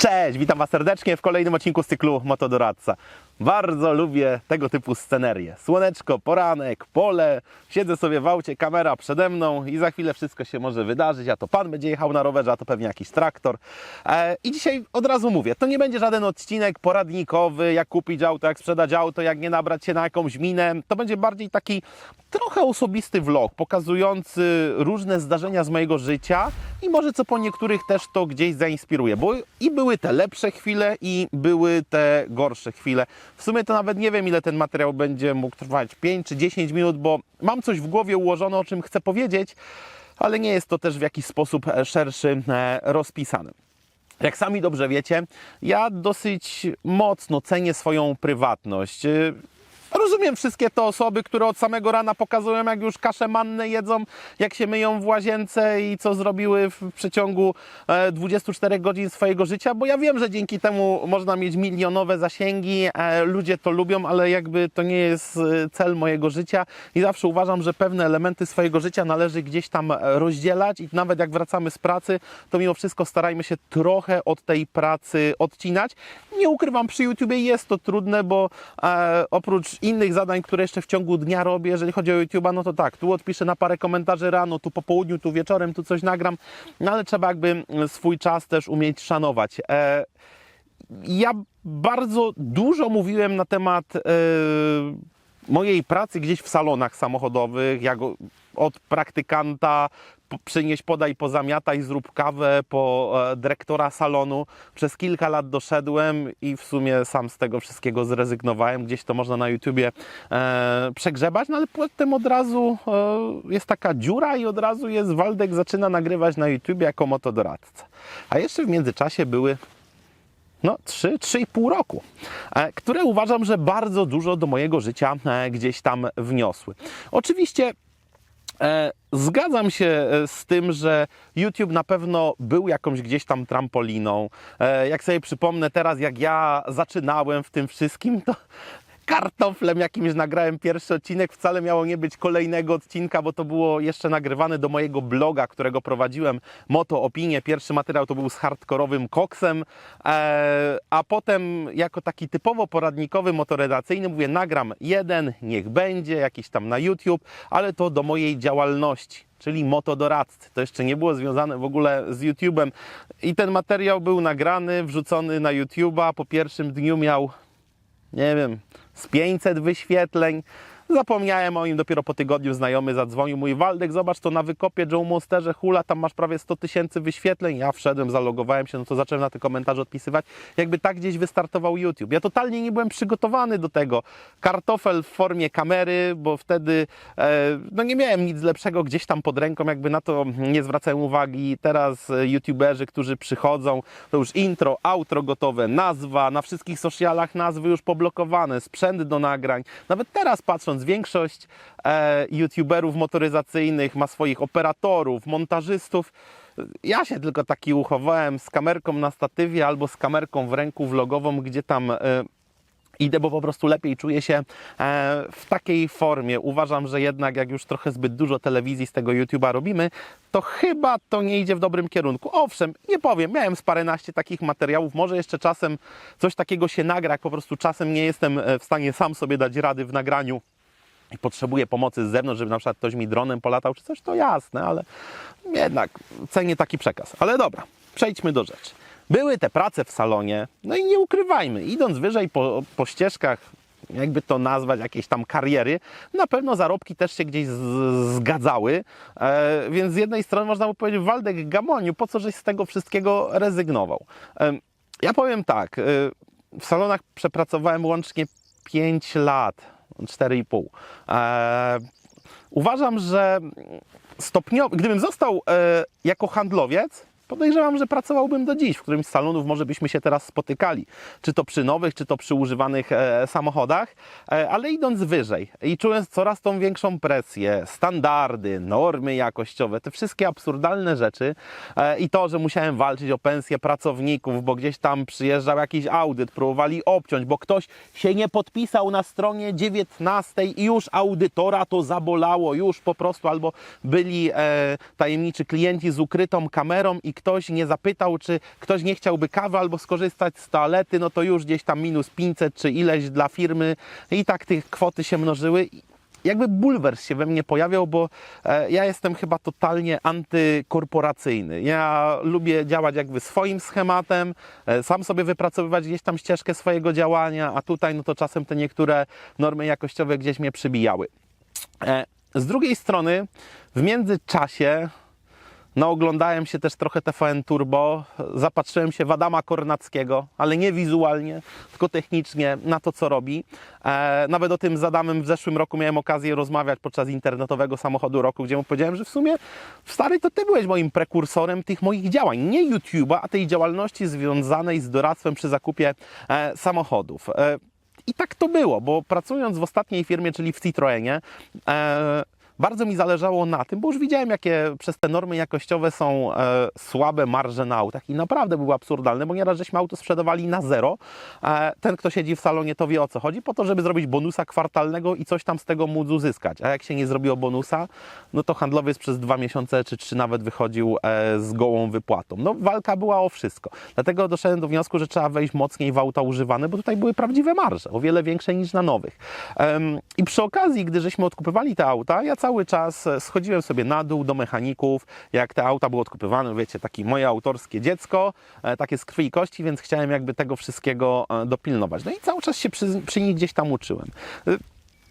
Cześć, witam Was serdecznie w kolejnym odcinku z cyklu Motodoradca. Bardzo lubię tego typu scenerie. Słoneczko, poranek, pole, siedzę sobie w aucie, kamera przede mną i za chwilę wszystko się może wydarzyć, a to Pan będzie jechał na rowerze, a to pewnie jakiś traktor. E, I dzisiaj od razu mówię, to nie będzie żaden odcinek poradnikowy, jak kupić auto, jak sprzedać auto, jak nie nabrać się na jakąś minę. To będzie bardziej taki trochę osobisty vlog, pokazujący różne zdarzenia z mojego życia i może co po niektórych też to gdzieś zainspiruje, bo i były te lepsze chwile i były te gorsze chwile. W sumie to nawet nie wiem, ile ten materiał będzie mógł trwać, 5 czy 10 minut, bo mam coś w głowie ułożone, o czym chcę powiedzieć, ale nie jest to też w jakiś sposób e, szerszy e, rozpisany. Jak sami dobrze wiecie, ja dosyć mocno cenię swoją prywatność. Rozumiem wszystkie te osoby, które od samego rana pokazują, jak już kaszę mannę jedzą, jak się myją w łazience i co zrobiły w przeciągu e, 24 godzin swojego życia, bo ja wiem, że dzięki temu można mieć milionowe zasięgi, e, ludzie to lubią, ale jakby to nie jest e, cel mojego życia i zawsze uważam, że pewne elementy swojego życia należy gdzieś tam rozdzielać i nawet jak wracamy z pracy, to mimo wszystko starajmy się trochę od tej pracy odcinać. Nie ukrywam, przy YouTubie jest to trudne, bo e, oprócz innych zadań, które jeszcze w ciągu dnia robię, jeżeli chodzi o YouTube'a, no to tak, tu odpiszę na parę komentarzy rano, tu po południu, tu wieczorem, tu coś nagram, no ale trzeba jakby swój czas też umieć szanować. E, ja bardzo dużo mówiłem na temat e, mojej pracy gdzieś w salonach samochodowych, jak od praktykanta przynieś, podaj, pozamiataj, zrób kawę, po e, dyrektora salonu. Przez kilka lat doszedłem i w sumie sam z tego wszystkiego zrezygnowałem. Gdzieś to można na YouTubie e, przegrzebać, no ale potem od razu e, jest taka dziura i od razu jest Waldek zaczyna nagrywać na YouTubie jako motodoradca. A jeszcze w międzyczasie były no, 3, 3,5 roku, e, które uważam, że bardzo dużo do mojego życia e, gdzieś tam wniosły. Oczywiście zgadzam się e, z tym, że YouTube na pewno był jakąś gdzieś tam trampoliną. E, jak sobie przypomnę teraz, jak ja zaczynałem w tym wszystkim, to kartoflem jakimś nagrałem pierwszy odcinek. Wcale miało nie być kolejnego odcinka, bo to było jeszcze nagrywane do mojego bloga, którego prowadziłem, Moto Opinie. Pierwszy materiał to był z hardkorowym koksem, e, a potem jako taki typowo poradnikowy, motoredacyjny mówię, nagram jeden, niech będzie, jakiś tam na YouTube, ale to do mojej działalności czyli motodoradcy. To jeszcze nie było związane w ogóle z YouTube'em. I ten materiał był nagrany, wrzucony na YouTube'a. Po pierwszym dniu miał nie wiem, z 500 wyświetleń. Zapomniałem o nim dopiero po tygodniu znajomy zadzwonił. Mój Waldek, zobacz to na wykopie Joe Monsterze hula, tam masz prawie 100 tysięcy wyświetleń. Ja wszedłem, zalogowałem się, no to zacząłem na te komentarze odpisywać. Jakby tak gdzieś wystartował YouTube. Ja totalnie nie byłem przygotowany do tego. Kartofel w formie kamery, bo wtedy e, no nie miałem nic lepszego gdzieś tam pod ręką, jakby na to nie zwracałem uwagi. Teraz e, YouTuberzy, którzy przychodzą, to już intro, outro gotowe, nazwa, na wszystkich socialach nazwy już poblokowane, sprzęt do nagrań. Nawet teraz patrząc, większość e, YouTuberów motoryzacyjnych ma swoich operatorów, montażystów. Ja się tylko taki uchowałem z kamerką na statywie albo z kamerką w ręku vlogową, gdzie tam e, idę, bo po prostu lepiej czuję się e, w takiej formie. Uważam, że jednak jak już trochę zbyt dużo telewizji z tego YouTube'a robimy, to chyba to nie idzie w dobrym kierunku. Owszem, nie powiem, miałem z paręnaście takich materiałów, może jeszcze czasem coś takiego się nagra, po prostu czasem nie jestem e, w stanie sam sobie dać rady w nagraniu i potrzebuję pomocy z zewnątrz, żeby na przykład ktoś mi dronem polatał czy coś, to jasne, ale jednak cenię taki przekaz. Ale dobra, przejdźmy do rzeczy. Były te prace w salonie, no i nie ukrywajmy, idąc wyżej po, po ścieżkach, jakby to nazwać, jakiejś tam kariery, na pewno zarobki też się gdzieś zgadzały, e, więc z jednej strony można by powiedzieć, Waldek Gamoniu, po co żeś z tego wszystkiego rezygnował? E, ja powiem tak, e, w salonach przepracowałem łącznie 5 lat, 4,5. E, uważam, że stopniowo, gdybym został e, jako handlowiec, podejrzewam, że pracowałbym do dziś. W którymś z salonów może byśmy się teraz spotykali. Czy to przy nowych, czy to przy używanych e, samochodach. E, ale idąc wyżej i czując coraz tą większą presję, standardy, normy jakościowe, te wszystkie absurdalne rzeczy e, i to, że musiałem walczyć o pensję pracowników, bo gdzieś tam przyjeżdżał jakiś audyt, próbowali obciąć, bo ktoś się nie podpisał na stronie 19 i już audytora to zabolało, już po prostu albo byli e, tajemniczy klienci z ukrytą kamerą i ktoś nie zapytał, czy ktoś nie chciałby kawy albo skorzystać z toalety, no to już gdzieś tam minus 500 czy ileś dla firmy i tak tych kwoty się mnożyły jakby bulwers się we mnie pojawiał, bo e, ja jestem chyba totalnie antykorporacyjny. Ja lubię działać jakby swoim schematem, e, sam sobie wypracowywać gdzieś tam ścieżkę swojego działania, a tutaj no to czasem te niektóre normy jakościowe gdzieś mnie przybijały. E, z drugiej strony, w międzyczasie no, oglądałem się też trochę TVN Turbo, zapatrzyłem się w Adama Kornackiego, ale nie wizualnie, tylko technicznie na to, co robi. E, nawet o tym z Adamem w zeszłym roku miałem okazję rozmawiać podczas internetowego samochodu roku, gdzie mu powiedziałem, że w sumie stary to ty byłeś moim prekursorem tych moich działań, nie YouTube'a, a tej działalności związanej z doradztwem przy zakupie e, samochodów. E, i tak to było, bo pracując w ostatniej firmie, czyli w Citroenie, e, bardzo mi zależało na tym, bo już widziałem, jakie przez te normy jakościowe są e, słabe marże na autach i naprawdę były absurdalne, bo nieraz żeśmy auto sprzedawali na zero. E, ten, kto siedzi w salonie, to wie o co chodzi, po to, żeby zrobić bonusa kwartalnego i coś tam z tego móc uzyskać. A jak się nie zrobiło bonusa, no to handlowiec przez dwa miesiące czy trzy nawet wychodził e, z gołą wypłatą. No walka była o wszystko. Dlatego doszedłem do wniosku, że trzeba wejść mocniej w auta używane, bo tutaj były prawdziwe marże, o wiele większe niż na nowych. Em, I przy okazji, gdy żeśmy odkupywali te auta, ja cały czas schodziłem sobie na dół do mechaników, jak te auta były odkupywane, wiecie, takie moje autorskie dziecko, e, takie z krwi i kości, więc chciałem jakby tego wszystkiego e, dopilnować. No i cały czas się przy, przy nich gdzieś tam uczyłem.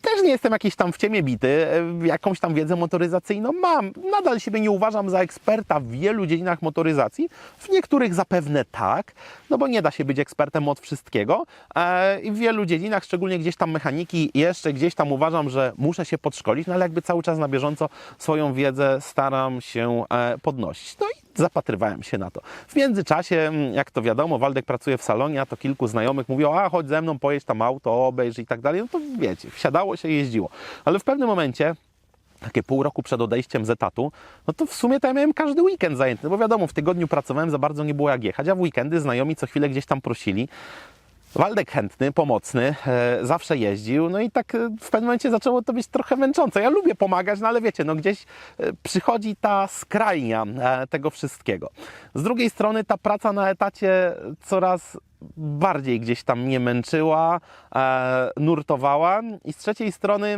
Też nie jestem jakiś tam w ciemię bity, e, jakąś tam wiedzę motoryzacyjną mam. Nadal siebie nie uważam za eksperta w wielu dziedzinach motoryzacji, w niektórych zapewne tak, no bo nie da się być ekspertem od wszystkiego. E, I w wielu dziedzinach, szczególnie gdzieś tam mechaniki, jeszcze gdzieś tam uważam, że muszę się podszkolić, no ale jakby cały czas na bieżąco swoją wiedzę staram się e, podnosić. No i zapatrywałem się na to. W międzyczasie, mm, jak to wiadomo, Waldek pracuje w salonie, a to kilku znajomych mówiło, a chodź ze mną, pojedź tam auto, obejrz i tak dalej. No to wiecie, wsiadało się, jeździło. Ale w pewnym momencie takie pół roku przed odejściem z etatu, no to w sumie to ja miałem każdy weekend zajęty, no bo wiadomo, w tygodniu pracowałem, za bardzo nie było jak jechać, a w weekendy znajomi co chwilę gdzieś tam prosili. Waldek chętny, pomocny, e, zawsze jeździł, no i tak e, w pewnym momencie zaczęło to być trochę męczące. Ja lubię pomagać, no ale wiecie, no gdzieś e, przychodzi ta skrajnia e, tego wszystkiego. Z drugiej strony ta praca na etacie coraz bardziej gdzieś tam mnie męczyła, e, nurtowała i z trzeciej strony,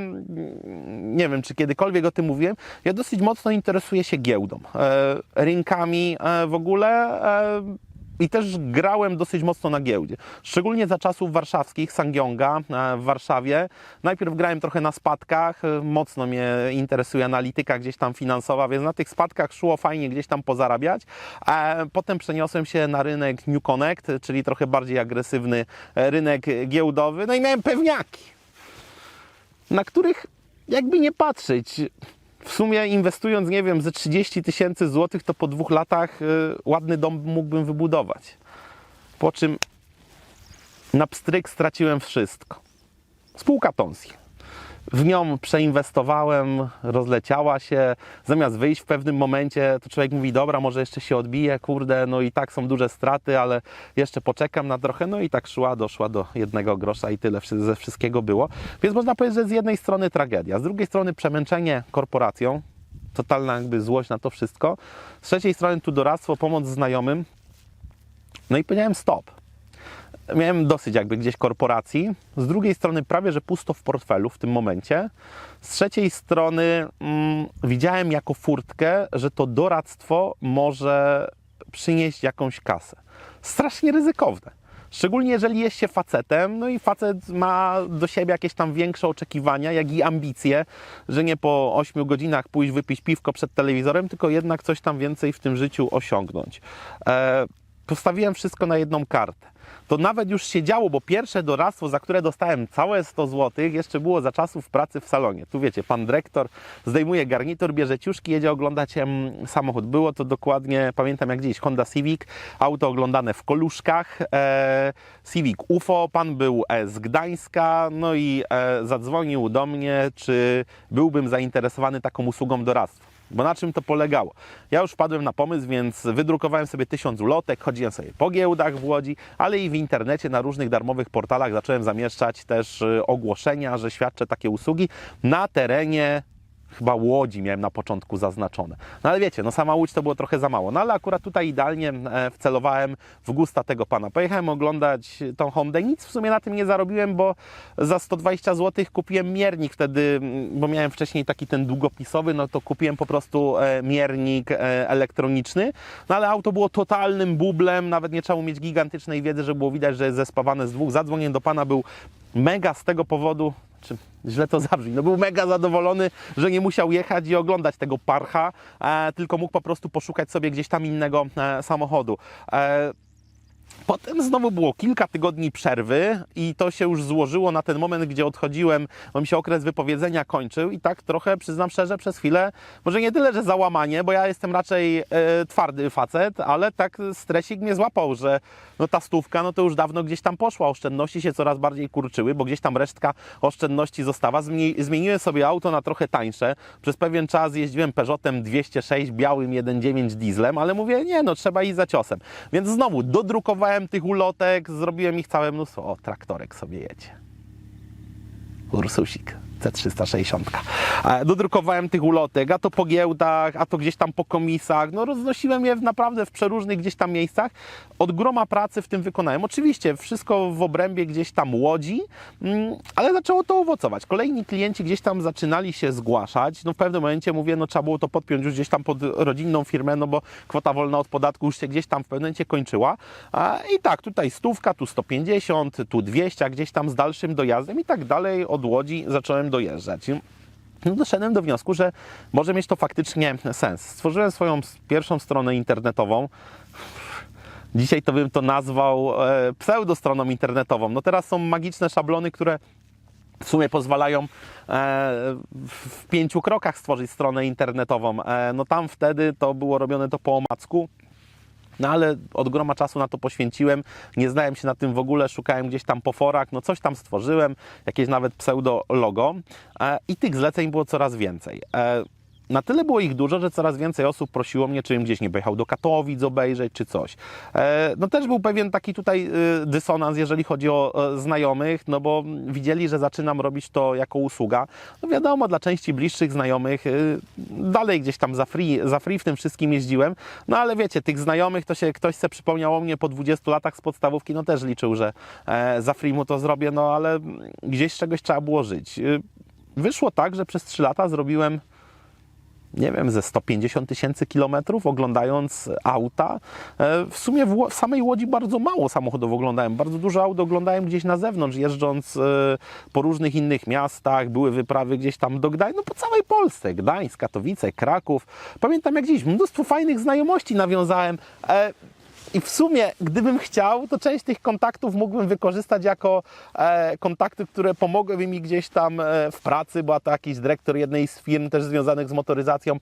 nie wiem czy kiedykolwiek o tym mówiłem, ja dosyć mocno interesuję się giełdą, e, rynkami e, w ogóle. E, i też grałem dosyć mocno na giełdzie. Szczególnie za czasów warszawskich, Sangyonga e, w Warszawie. Najpierw grałem trochę na spadkach, e, mocno mnie interesuje analityka gdzieś tam finansowa, więc na tych spadkach szło fajnie gdzieś tam pozarabiać. E, Potem przeniosłem się na rynek New Connect, czyli trochę bardziej agresywny rynek giełdowy. No i miałem pewniaki, na których jakby nie patrzeć, w sumie inwestując, nie wiem, ze 30 tysięcy złotych, to po dwóch latach y, ładny dom mógłbym wybudować. Po czym na pstryk straciłem wszystko. Spółka Tonsji. W nią przeinwestowałem, rozleciała się. Zamiast wyjść w pewnym momencie, to człowiek mówi, dobra, może jeszcze się odbije, kurde, no i tak są duże straty, ale jeszcze poczekam na trochę. No i tak szła, doszła do jednego grosza i tyle ze wszystkiego było. Więc można powiedzieć, że z jednej strony tragedia, z drugiej strony przemęczenie korporacją, totalna jakby złość na to wszystko. Z trzeciej strony tu doradztwo, pomoc znajomym. No i powiedziałem stop miałem dosyć jakby gdzieś korporacji. Z drugiej strony prawie, że pusto w portfelu w tym momencie. Z trzeciej strony mm, widziałem jako furtkę, że to doradztwo może przynieść jakąś kasę. Strasznie ryzykowne. Szczególnie jeżeli jest się facetem, no i facet ma do siebie jakieś tam większe oczekiwania, jak i ambicje, że nie po 8 godzinach pójść wypić piwko przed telewizorem, tylko jednak coś tam więcej w tym życiu osiągnąć. E, postawiłem wszystko na jedną kartę. To nawet już się działo, bo pierwsze doradztwo, za które dostałem całe 100 zł, jeszcze było za czasów pracy w salonie. Tu wiecie, pan dyrektor zdejmuje garnitur, bierze ciuszki, jedzie oglądać samochód. Było to dokładnie, pamiętam jak dziś, Honda Civic, auto oglądane w koluszkach, e, Civic UFO, pan był e, z Gdańska, no i e, zadzwonił do mnie, czy byłbym zainteresowany taką usługą doradztwa. Bo na czym to polegało? Ja już wpadłem na pomysł, więc wydrukowałem sobie tysiąc ulotek, chodziłem sobie po giełdach w Łodzi, ale i w internecie na różnych darmowych portalach zacząłem zamieszczać też y, ogłoszenia, że świadczę takie usługi na terenie chyba Łodzi miałem na początku zaznaczone. No ale wiecie, no sama Łódź to było trochę za mało. No ale akurat tutaj idealnie e, wcelowałem w gusta tego pana. Pojechałem oglądać tą Hondę. Nic w sumie na tym nie zarobiłem, bo za 120 zł kupiłem miernik wtedy, bo miałem wcześniej taki ten długopisowy, no to kupiłem po prostu e, miernik e, elektroniczny. No ale auto było totalnym bublem, nawet nie trzeba mieć gigantycznej wiedzy, żeby było widać, że jest zespawane z dwóch. Zadzwoniłem do pana, był mega z tego powodu, czy źle to zabrzmi, no był mega zadowolony, że nie musiał jechać i oglądać tego parcha, e, tylko mógł po prostu poszukać sobie gdzieś tam innego e, samochodu. E, Potem znowu było kilka tygodni przerwy i to się już złożyło na ten moment, gdzie odchodziłem, bo mi się okres wypowiedzenia kończył i tak trochę, przyznam szczerze, przez chwilę, może nie tyle, że załamanie, bo ja jestem raczej e, twardy facet, ale tak stresik mnie złapał, że no ta stówka, no to już dawno gdzieś tam poszła, oszczędności się coraz bardziej kurczyły, bo gdzieś tam resztka oszczędności została. Zmieni- zmieniłem sobie auto na trochę tańsze. Przez pewien czas jeździłem Peugeotem 206 białym 1.9 dieslem, ale mówię, nie no, trzeba iść za ciosem. Więc znowu dodrukowałem tych ulotek, zrobiłem ich całe mnóstwo. O, traktorek sobie jedzie. Ursusik. C360. E, Dodrukowałem tych ulotek, a to po giełdach, a to gdzieś tam po komisach. No roznosiłem je naprawdę w przeróżnych gdzieś tam miejscach. Od groma pracy w tym wykonałem. Oczywiście wszystko w obrębie gdzieś tam łodzi, mm, ale zaczęło to owocować. Kolejni klienci gdzieś tam zaczynali się zgłaszać. No w pewnym momencie mówię, no trzeba było to podpiąć już gdzieś tam pod rodzinną firmę, no bo kwota wolna od podatku już się gdzieś tam w pewnym momencie kończyła. I tak, tutaj stówka, tu 150, tu 200, a gdzieś tam z dalszym dojazdem i tak dalej od Łodzi zacząłem dojeżdżać. No doszedłem do wniosku, że może mieć to faktycznie sens. Stworzyłem swoją pierwszą stronę internetową. Dzisiaj to bym to nazwał e, pseudostroną internetową. No teraz są magiczne szablony, które w sumie pozwalają e, w pięciu krokach stworzyć stronę internetową. E, no tam wtedy to było robione to po omacku. No ale od groma czasu na to poświęciłem, nie znałem się na tym w ogóle, szukałem gdzieś tam po forach, no coś tam stworzyłem, jakieś nawet pseudo logo. E, i tych zleceń było coraz więcej. E, na tyle było ich dużo, że coraz więcej osób prosiło mnie, czy bym gdzieś nie pojechał do Katowic obejrzeć, czy coś. E, no też był pewien taki tutaj y, dysonans, jeżeli chodzi o e, znajomych, no bo widzieli, że zaczynam robić to jako usługa. No wiadomo, dla części bliższych znajomych dalej gdzieś tam za free, za free w tym wszystkim jeździłem, no ale wiecie, tych znajomych to się ktoś se przypomniał o mnie po 20 latach z podstawówki, no też liczył, że e, za free mu to zrobię, no ale gdzieś z czegoś trzeba było żyć. Wyszło tak, że przez 3 lata zrobiłem nie wiem, ze 150 tysięcy kilometrów oglądając auta. E, W sumie w, w samej Łodzi bardzo mało samochodów oglądałem. Bardzo dużo aut oglądałem gdzieś na zewnątrz, jeżdżąc e, po różnych innych miastach. Były wyprawy gdzieś tam do Gdańska, no po całej Polsce. Gdańsk, Katowice, Kraków. Pamiętam jak gdzieś mnóstwo fajnych znajomości nawiązałem. I w sumie, gdybym chciał, to część tych kontaktów mógłbym wykorzystać jako e, kontakty, które pomogłyby mi gdzieś tam e, w pracy, bo to jakiś dyrektor jednej z firm też związanych z motoryzacją.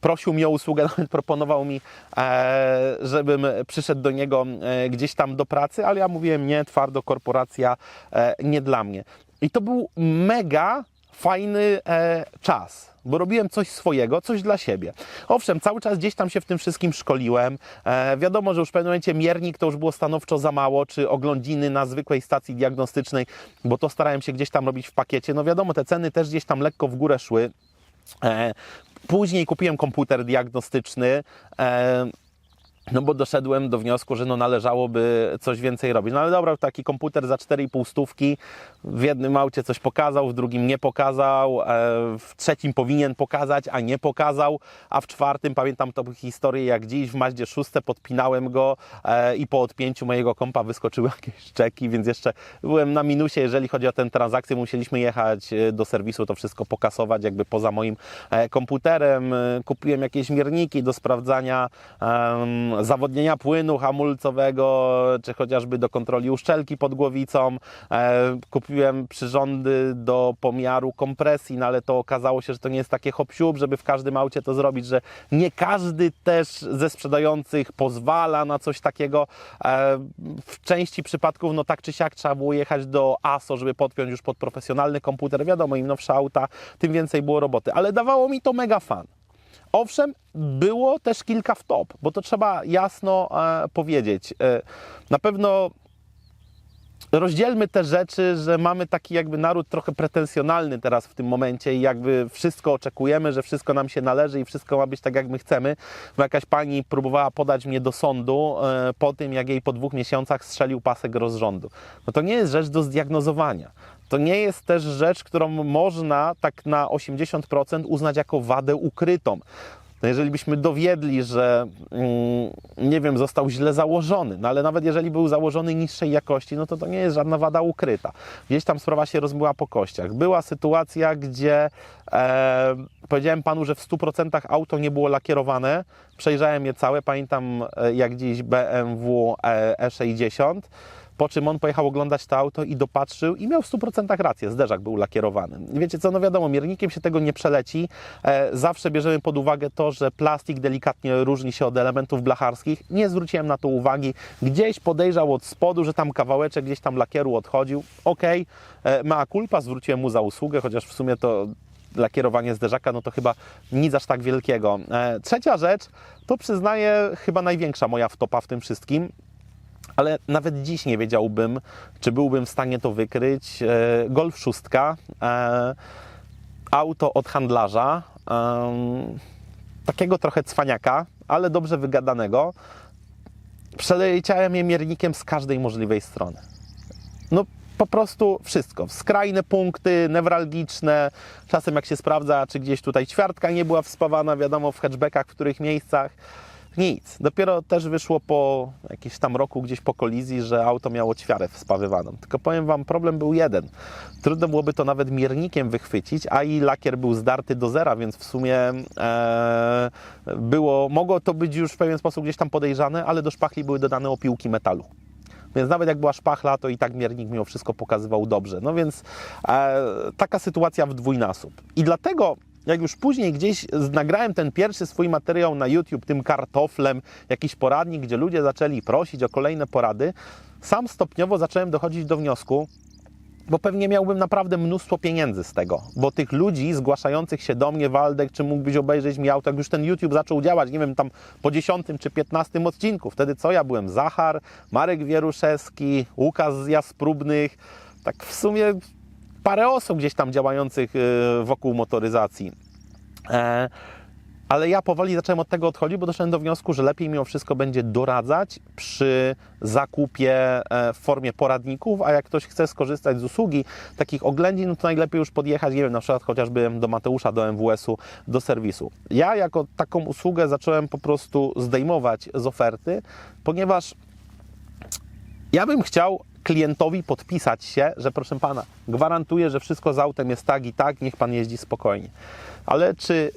Prosił mnie o usługę, nawet proponował mi, e, żebym przyszedł do niego e, gdzieś tam do pracy, ale ja mówiłem nie, twardo korporacja e, nie dla mnie. I to był mega fajny e, czas, bo robiłem coś swojego, coś dla siebie. Owszem, cały czas gdzieś tam się w tym wszystkim szkoliłem. E, wiadomo, że już w pewnym momencie miernik to już było stanowczo za mało, czy oglądziny na zwykłej stacji diagnostycznej, bo to starałem się gdzieś tam robić w pakiecie. No wiadomo, te ceny też gdzieś tam lekko w górę szły. E, później kupiłem komputer diagnostyczny. No bo doszedłem do wniosku, że no należałoby coś więcej robić. No ale dobra, taki komputer za 4,5 stówki w jednym aucie coś pokazał, w drugim nie pokazał, e, w trzecim powinien pokazać, a nie pokazał, a w czwartym pamiętam tą historię jak dziś w Maździe 6 podpinałem go e, i po odpięciu mojego kompa wyskoczyły jakieś czeki, więc jeszcze byłem na minusie, jeżeli chodzi o tę transakcję, musieliśmy jechać e, do serwisu, to wszystko pokasować jakby poza moim komputerem. Kupiłem jakieś mierniki do sprawdzania zawodnienia płynu hamulcowego, czy chociażby do kontroli uszczelki pod głowicą. E, kupiłem przyrządy do pomiaru kompresji, no ale to okazało się, że to nie jest takie hop żeby w każdym aucie to zrobić, że nie każdy też ze sprzedających pozwala na coś takiego. E, w części przypadków, no tak czy siak trzeba było jechać do ASO, żeby podpiąć już pod profesjonalny komputer. Wiadomo, im nowsze auta, tym więcej było roboty, ale dawało mi to mega fan. Owszem, było też kilka w top, bo to trzeba jasno e, powiedzieć. E, na pewno rozdzielmy te rzeczy, że mamy taki jakby naród trochę pretensjonalny teraz w tym momencie i jakby wszystko oczekujemy, że wszystko nam się należy i wszystko ma być tak, jak my chcemy. Bo jakaś pani próbowała podać mnie do sądu e, po tym, jak jej po dwóch miesiącach strzelił pasek rozrządu. No to nie jest rzecz do zdiagnozowania. To nie jest też rzecz, którą można tak na 80% uznać jako wadę ukrytą. No jeżeli byśmy dowiedli, że mm, nie wiem, został źle założony, no ale nawet jeżeli był założony niższej jakości, no to to nie jest żadna wada ukryta. Gdzieś tam sprawa się rozmyła po kościach. Była sytuacja, gdzie e, powiedziałem panu, że w 100% auto nie było lakierowane. Przejrzałem je całe, pamiętam e, jak dziś BMW e, E60. Po czym on pojechał oglądać to auto i dopatrzył i miał w 100% rację, zderzak był lakierowany. Wiecie co, no wiadomo, miernikiem się tego nie przeleci. E, zawsze bierzemy pod uwagę to, że plastik delikatnie różni się od elementów blacharskich. Nie zwróciłem na to uwagi. Gdzieś podejrzał od spodu, że tam kawałeczek gdzieś tam lakieru odchodził. Okej, okay. mea culpa, zwróciłem mu za usługę, chociaż w sumie to lakierowanie zderzaka, no to chyba nic aż tak wielkiego. E, trzecia rzecz, to przyznaję chyba największa moja wtopa w tym wszystkim ale nawet dziś nie wiedziałbym, czy byłbym w stanie to wykryć. E, Golf 6, e, auto od handlarza, e, takiego trochę cwaniaka, ale dobrze wygadanego. Przeleciałem je miernikiem z każdej możliwej strony. No po prostu wszystko. Skrajne punkty, newralgiczne. Czasem jak się sprawdza, czy gdzieś tutaj ćwiartka nie była wspawana, wiadomo w hatchbackach, w których miejscach. Nic. Dopiero też wyszło po jakimś tam roku gdzieś po kolizji, że auto miało ćwiarę wspawywaną. Tylko powiem Wam, problem był jeden. Trudno byłoby to nawet miernikiem wychwycić, a i lakier był zdarty do zera, więc w sumie e, było, mogło to być już w pewien sposób gdzieś tam podejrzane, ale do szpachli były dodane opiłki metalu. Więc nawet jak była szpachla, to i tak miernik mimo wszystko pokazywał dobrze. No więc e, taka sytuacja w dwójnasób. I dlatego jak już później gdzieś nagrałem ten pierwszy swój materiał na YouTube, tym kartoflem, jakiś poradnik, gdzie ludzie zaczęli prosić o kolejne porady, sam stopniowo zacząłem dochodzić do wniosku, bo pewnie miałbym naprawdę mnóstwo pieniędzy z tego, bo tych ludzi zgłaszających się do mnie, Waldek, czy mógłbyś obejrzeć mi auto, jak już ten YouTube zaczął działać, nie wiem, tam po 10 czy 15 odcinku, wtedy co, ja byłem Zachar, Marek Wieruszewski, Łukasz z Jasprubnych, tak w sumie parę osób gdzieś tam działających y, wokół motoryzacji. E, ale ja powoli zacząłem od tego odchodzić, bo doszedłem do wniosku, że lepiej mimo wszystko będzie doradzać przy zakupie e, w formie poradników, a jak ktoś chce skorzystać z usługi takich oględzin, no to najlepiej już podjechać, nie wiem, na przykład chociażby do Mateusza, do MWS-u, do serwisu. Ja jako taką usługę zacząłem po prostu zdejmować z oferty, ponieważ ja bym chciał klientowi podpisać się, że proszę pana, gwarantuję, że wszystko z autem jest tak i tak, niech pan jeździ spokojnie. Ale czy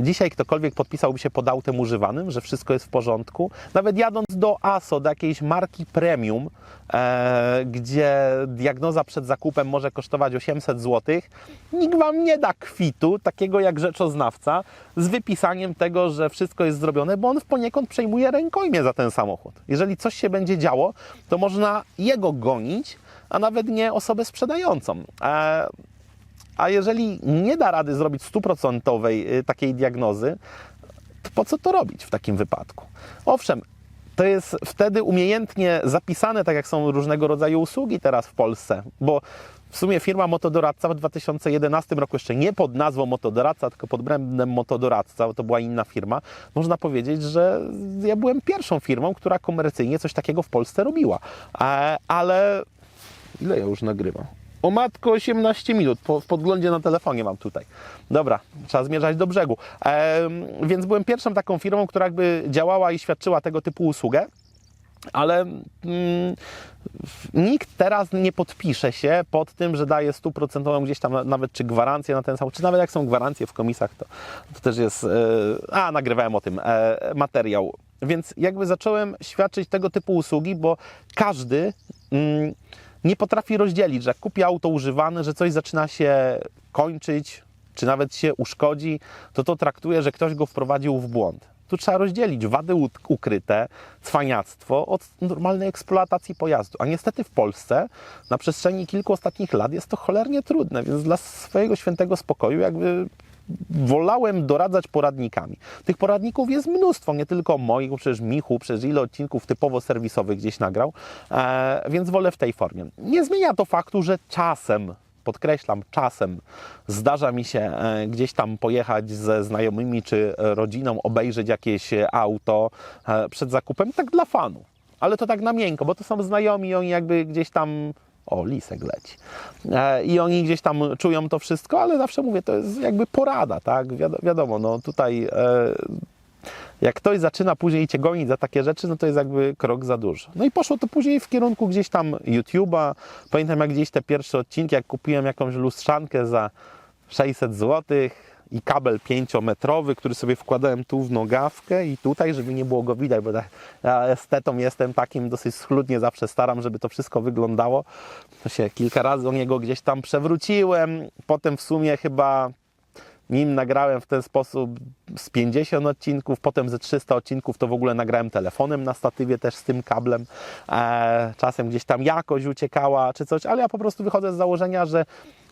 dzisiaj ktokolwiek podpisałby się pod autem używanym, że wszystko jest w porządku? Nawet jadąc do ASO, do jakiejś marki premium, e, gdzie diagnoza przed zakupem może kosztować 800 zł, nikt wam nie da kwitu, takiego jak rzeczoznawca, z wypisaniem tego, że wszystko jest zrobione, bo on poniekąd przejmuje rękojmie za ten samochód. Jeżeli coś się będzie działo, to można jego gonić, a nawet nie osobę sprzedającą. E, a jeżeli nie da rady zrobić stuprocentowej y, takiej diagnozy, to po co to robić w takim wypadku? Owszem, to jest wtedy umiejętnie zapisane, tak jak są różnego rodzaju usługi teraz w Polsce, bo w sumie firma Motodoradca w 2011 roku jeszcze nie pod nazwą Motodoradca, tylko pod brandem Motodoradca, bo to była inna firma. Można powiedzieć, że ja byłem pierwszą firmą, która komercyjnie coś takiego w Polsce robiła. E, ale ile ja już nagrywam? O matko, 18 minut. Po, w podglądzie na telefonie mam tutaj. Dobra, trzeba zmierzać do brzegu. Więc byłem pierwszą taką firmą, która jakby działała i świadczyła tego typu usługę. Ale mm, nikt teraz nie podpisze się pod tym, że daje stuprocentową gdzieś tam nawet czy gwarancję na ten samochód, czy nawet jak są gwarancje w komisach, to, to też jest. E, a, nagrywałem o tym e, materiał. Więc jakby zacząłem świadczyć tego typu usługi, bo każdy. Mm, nie potrafi rozdzielić, że jak kupi auto używane, że coś zaczyna się kończyć, czy nawet się uszkodzi, to to traktuje, że ktoś go wprowadził w błąd. Tu trzeba rozdzielić wady ukryte, cwaniactwo od normalnej eksploatacji pojazdu. A niestety w Polsce na przestrzeni kilku ostatnich lat jest to cholernie trudne, więc dla swojego świętego spokoju jakby wolałem doradzać poradnikami. Tych poradników jest mnóstwo, nie tylko moich, bo przecież Michu, przecież ile odcinków typowo serwisowych gdzieś nagrał, e, więc wolę w tej formie. Nie zmienia to faktu, że czasem podkreślam, czasem zdarza mi się e, gdzieś tam pojechać ze znajomymi czy rodziną, obejrzeć jakieś auto e, przed zakupem, tak dla fanu. Ale to tak na miękko, bo to są znajomi, oni jakby gdzieś tam. O, lisek leci. E, I oni gdzieś tam czują to wszystko, ale zawsze mówię, to jest jakby porada, tak? Wiado- wiadomo, no tutaj e, jak ktoś zaczyna później cię gonić za takie rzeczy, no to jest jakby krok za dużo. No i poszło to później w kierunku gdzieś tam YouTube'a. Pamiętam jak gdzieś te pierwsze odcinki, jak kupiłem jakąś lustrzankę za 600 zł i kabel 5-metrowy, który sobie wkładałem tu w nogawkę i tutaj, żeby nie było go widać, bo ja estetą jestem takim dosyć schludnie, zawsze staram, żeby to wszystko wyglądało. To się kilka razy o niego gdzieś tam przewróciłem. Potem w sumie chyba nim nagrałem w ten sposób z 50 odcinków, potem ze 300 odcinków to w ogóle nagrałem telefonem na statywie też z tym kablem. E, czasem gdzieś tam jakość uciekała czy coś, ale ja po prostu wychodzę z założenia, że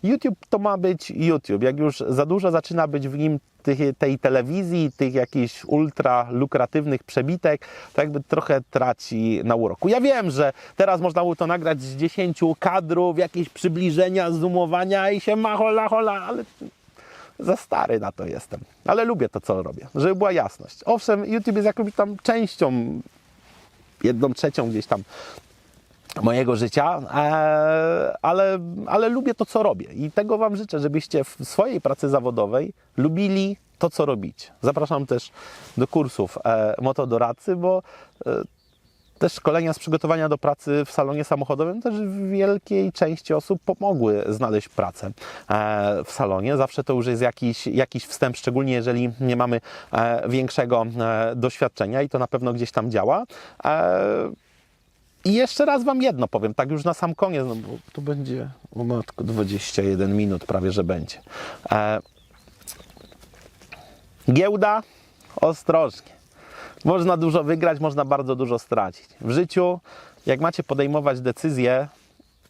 YouTube to ma być YouTube. Jak już za dużo zaczyna być w nim tych, tej telewizji, tych jakichś ultra lukratywnych przebitek, to jakby trochę traci na uroku. Ja wiem, że teraz można było to nagrać z 10 kadrów, jakieś przybliżenia, zoomowania i się ma hola hola, ale za stary na to jestem. Ale lubię to, co robię, żeby była jasność. Owszem, YouTube jest jakąś tam częścią, jedną trzecią gdzieś tam mojego życia, e, ale, ale lubię to, co robię. I tego Wam życzę, żebyście w swojej pracy zawodowej lubili to, co robicie. Zapraszam też do kursów e, motodoradcy, bo e, te szkolenia z przygotowania do pracy w salonie samochodowym też wielkiej części osób pomogły znaleźć pracę e, w salonie. Zawsze to już jest jakiś, jakiś wstęp, szczególnie jeżeli nie mamy e, większego e, doświadczenia i to na pewno gdzieś tam działa. I jeszcze raz Wam jedno powiem, tak już na sam koniec, no bo tu będzie, o matko, 21 minut prawie, że będzie. Giełda, ostrożnie. Można dużo wygrać, można bardzo dużo stracić. W życiu, jak macie podejmować decyzje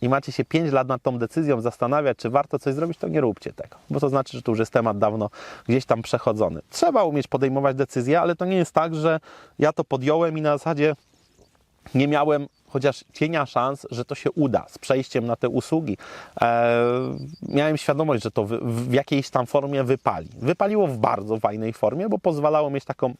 i macie się 5 lat nad tą decyzją zastanawiać, czy warto coś zrobić, to nie róbcie tego, bo to znaczy, że to już jest temat dawno gdzieś tam przechodzony. Trzeba umieć podejmować decyzje, ale to nie jest tak, że ja to podjąłem i na zasadzie nie miałem chociaż cienia szans, że to się uda z przejściem na te usługi. E, miałem świadomość, że to w, w jakiejś tam formie wypali. Wypaliło w bardzo fajnej formie, bo pozwalało mieć taką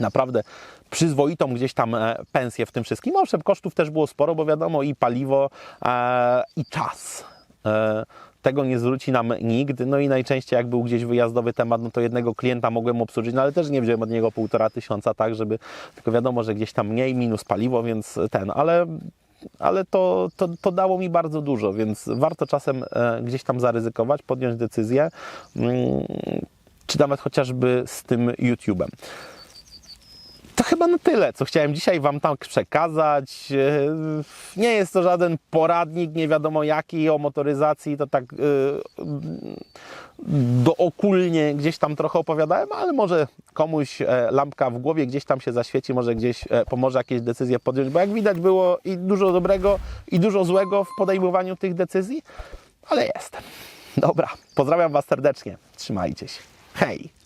naprawdę przyzwoitą gdzieś tam e, pensję w tym wszystkim. Owszem, kosztów też było sporo, bo wiadomo i paliwo, e, i czas. E, tego nie zwróci nam nikt. No i najczęściej jak był gdzieś wyjazdowy temat, no to jednego klienta mogłem obsłużyć, no ale też nie wziąłem od niego półtora tysiąca, tak, żeby, tylko wiadomo, że gdzieś tam mniej, minus paliwo, więc ten, ale ale to, to, to dało mi bardzo dużo, więc warto czasem gdzieś tam zaryzykować, podjąć decyzję, mm, czy nawet chociażby z tym YouTube'em. Chyba na tyle, co chciałem dzisiaj Wam tak przekazać. E, Nie jest to żaden poradnik, nie wiadomo jaki o motoryzacji, to tak e, dookulnie gdzieś tam trochę opowiadałem, ale może komuś e, lampka w głowie gdzieś tam się zaświeci, może gdzieś pomoże jakieś decyzje podjąć, bo jak widać było i dużo dobrego, i dużo złego w podejmowaniu tych decyzji, ale jestem. Dobra, pozdrawiam Was serdecznie, trzymajcie się. Hej!